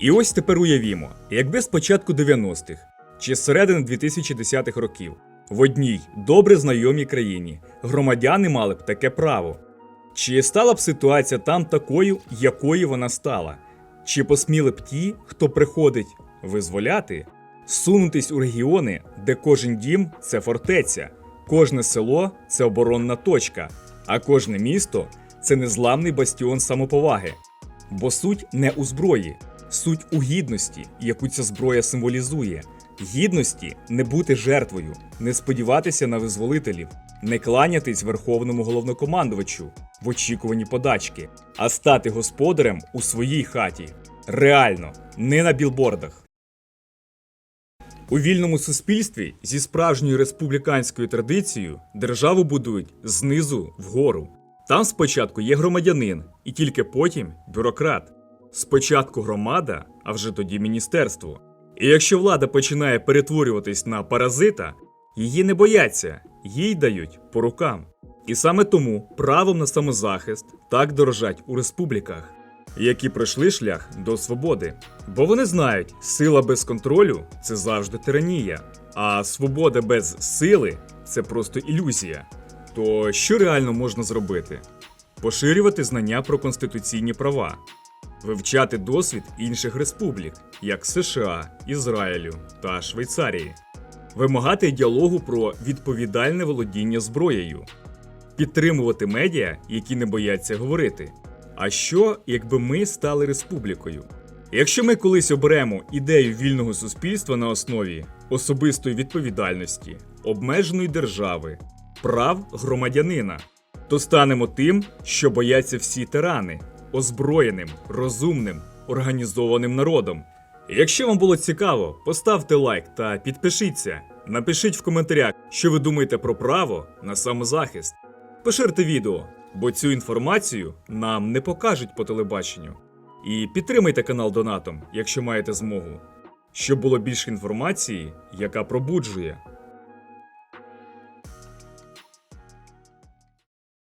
І ось тепер уявімо, якби з початку 90-х чи з середини 2010-х років в одній добре знайомій країні громадяни мали б таке право. Чи стала б ситуація там такою, якою вона стала? Чи посміли б ті, хто приходить визволяти, сунутись у регіони, де кожен дім це фортеця, кожне село це оборонна точка, а кожне місто це незламний бастіон самоповаги? Бо суть не у зброї, суть у гідності, яку ця зброя символізує. Гідності не бути жертвою, не сподіватися на визволителів, не кланятись верховному головнокомандувачу в очікуванні подачки, а стати господарем у своїй хаті. Реально, не на білбордах. У вільному суспільстві зі справжньою республіканською традицією державу будують знизу вгору. Там спочатку є громадянин, і тільки потім бюрократ. Спочатку громада, а вже тоді міністерство. І якщо влада починає перетворюватись на паразита, її не бояться, їй дають по рукам. І саме тому правом на самозахист так дорожать у республіках, які пройшли шлях до свободи. Бо вони знають, сила без контролю це завжди тиранія, а свобода без сили це просто ілюзія. То що реально можна зробити? Поширювати знання про конституційні права, вивчати досвід інших республік, як США, Ізраїлю та Швейцарії, вимагати діалогу про відповідальне володіння зброєю, підтримувати медіа, які не бояться говорити. А що, якби ми стали республікою? Якщо ми колись оберемо ідею вільного суспільства на основі особистої відповідальності, обмеженої держави, прав громадянина, то станемо тим, що бояться всі тирани, озброєним, розумним, організованим народом. Якщо вам було цікаво, поставте лайк та підпишіться. Напишіть в коментарях, що ви думаєте про право на самозахист. Поширте відео, бо цю інформацію нам не покажуть по телебаченню. І підтримайте канал донатом, якщо маєте змогу, щоб було більше інформації, яка пробуджує,